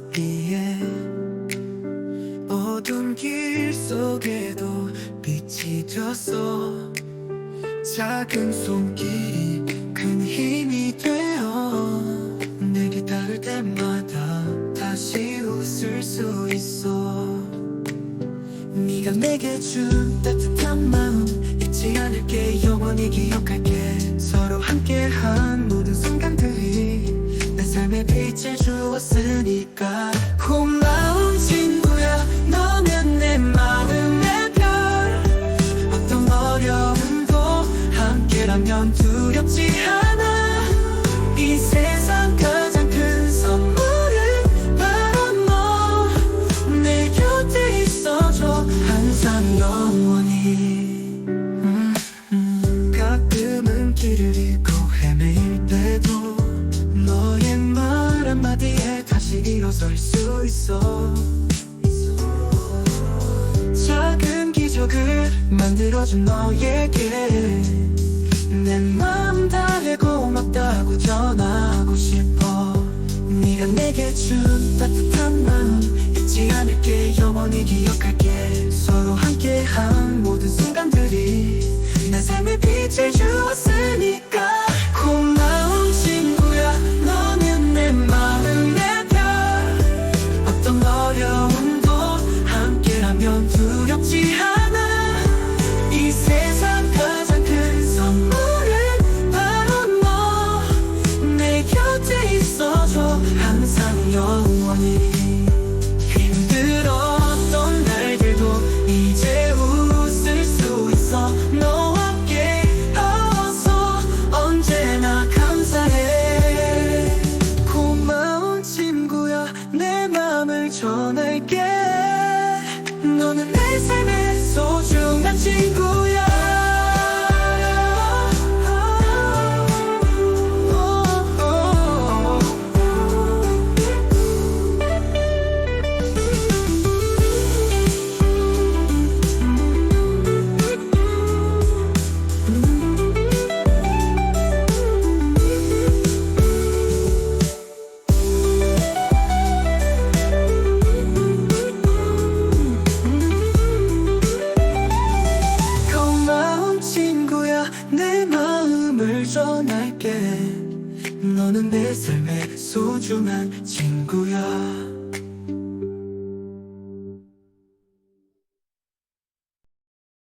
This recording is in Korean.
위에 어두운 길 속에도 빛이 져서 작은 손길이 큰 힘이 되어 내게 닿을 때마다 다시 웃을 수 있어. 네가 내게 준 따뜻한 마음 잊지 않을게. 영원히 기억할게. 함께라면 두렵지 않아. 이 세상 가장 큰 선물은 바로 너 내 곁에 있어줘. 항상 영원히. 가끔은 길을 잃고 헤매일 때도 너의 말 한마디에 다시 일어설 수 있어. 작은 기적을 만들어준 너에게 내게 준 따뜻한 마음 잊지 않을게. 영원히 기억할게 항상 영원히 힘들었던 날들도 이제 웃을 수 있어. 너와 함께여서 언제나 감사해. 고마운 친구야 내 맘을 전할게 마음을 전할게. 너는 내 삶의 소중한 친구야